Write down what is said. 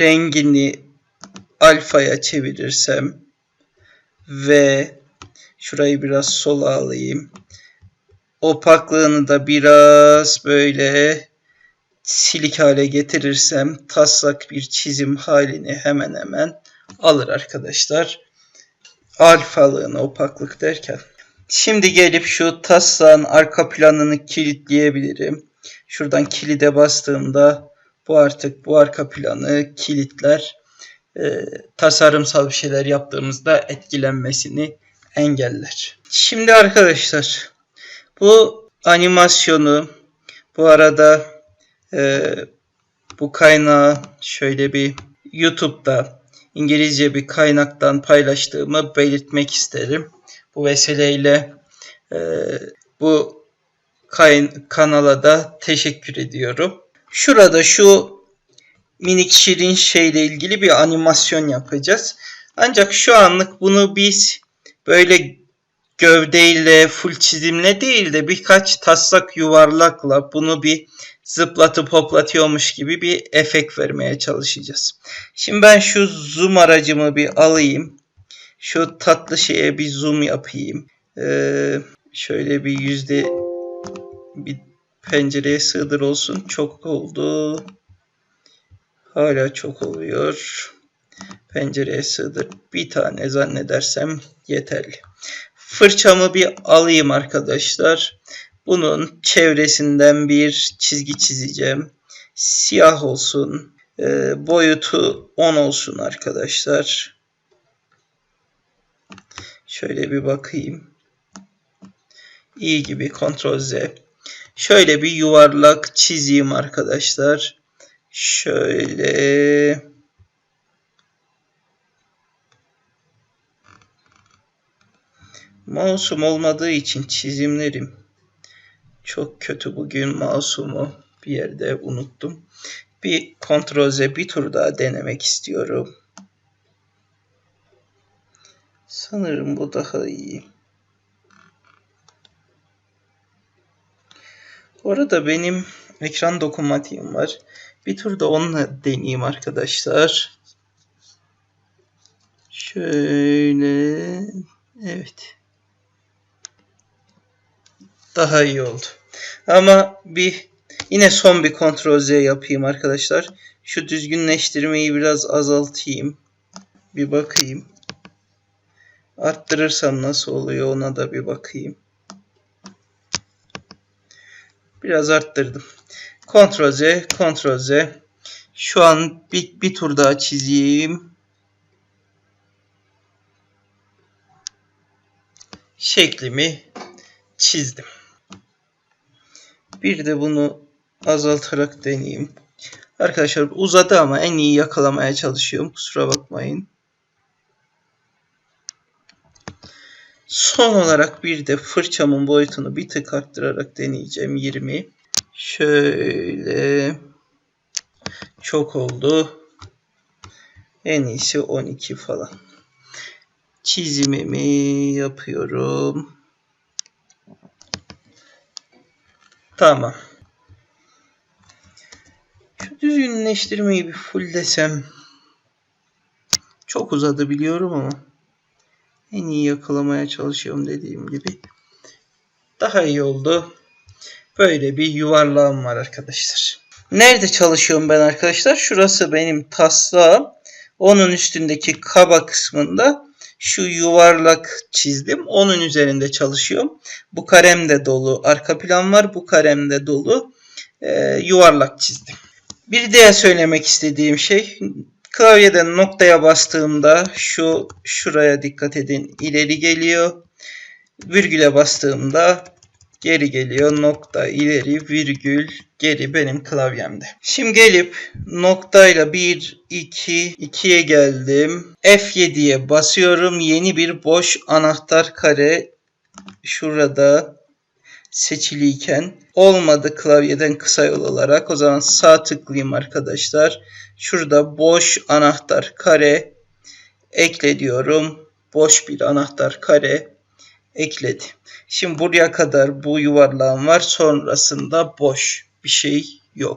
rengini alfaya çevirirsem ve şurayı biraz sola alayım. Opaklığını da biraz böyle silik hale getirirsem taslak bir çizim halini hemen hemen alır arkadaşlar. Alfalığına opaklık derken. Şimdi gelip şu taslağın arka planını kilitleyebilirim. Şuradan kilide bastığımda bu artık bu arka planı kilitler. Ee, tasarımsal bir şeyler yaptığımızda etkilenmesini engeller. Şimdi arkadaşlar bu animasyonu bu arada e, bu kaynağı şöyle bir YouTube'da İngilizce bir kaynaktan paylaştığımı belirtmek isterim. Bu vesileyle e, bu kayın, kanala da teşekkür ediyorum. Şurada şu minik şirin şeyle ilgili bir animasyon yapacağız. Ancak şu anlık bunu biz böyle gövdeyle, full çizimle değil de birkaç taslak yuvarlakla bunu bir zıplatıp hoplatıyormuş gibi bir efekt vermeye çalışacağız. Şimdi ben şu zoom aracımı bir alayım. Şu tatlı şeye bir zoom yapayım. Ee, şöyle bir yüzde bir pencereye sığdır olsun. Çok oldu. Hala çok oluyor. Pencereye sığdır. Bir tane zannedersem yeterli. Fırçamı bir alayım arkadaşlar. Bunun çevresinden bir çizgi çizeceğim. Siyah olsun. E, boyutu 10 olsun arkadaşlar. Şöyle bir bakayım. İyi gibi Ctrl Z. Şöyle bir yuvarlak çizeyim arkadaşlar. Şöyle Mouse'um olmadığı için çizimlerim çok kötü bugün mouse'umu bir yerde unuttum. Bir Ctrl Z bir tur daha denemek istiyorum. Sanırım bu daha iyi. Orada benim ekran dokunmatiğim var. Bir tur da onunla deneyeyim arkadaşlar. Şöyle. Evet. Daha iyi oldu. Ama bir yine son bir kontrol Z yapayım arkadaşlar. Şu düzgünleştirmeyi biraz azaltayım. Bir bakayım. Arttırırsam nasıl oluyor ona da bir bakayım. Biraz arttırdım. Ctrl Z, Ctrl Z. Şu an bir, bir tur daha çizeyim. Şeklimi çizdim. Bir de bunu azaltarak deneyeyim. Arkadaşlar uzadı ama en iyi yakalamaya çalışıyorum. Kusura bakmayın. Son olarak bir de fırçamın boyutunu bir tık arttırarak deneyeceğim. 20. Şöyle. Çok oldu. En iyisi 12 falan. Çizimimi yapıyorum. Tamam. Şu düzgünleştirmeyi bir full desem. Çok uzadı biliyorum ama. En iyi yakalamaya çalışıyorum dediğim gibi. Daha iyi oldu. Böyle bir yuvarlağım var arkadaşlar. Nerede çalışıyorum ben arkadaşlar? Şurası benim taslağım. Onun üstündeki kaba kısmında şu yuvarlak çizdim. Onun üzerinde çalışıyorum. Bu karemde dolu arka plan var. Bu karemde dolu e, yuvarlak çizdim. Bir diğer söylemek istediğim şey klavyeden noktaya bastığımda şu şuraya dikkat edin ileri geliyor. Virgüle bastığımda geri geliyor. Nokta ileri virgül geri benim klavyemde. Şimdi gelip noktayla 1 2 2'ye geldim. F7'ye basıyorum. Yeni bir boş anahtar kare şurada seçiliyken olmadı klavyeden kısa yol olarak o zaman sağ tıklayayım arkadaşlar. Şurada boş anahtar kare ekle diyorum. Boş bir anahtar kare ekledi. Şimdi buraya kadar bu yuvarlağım var. Sonrasında boş bir şey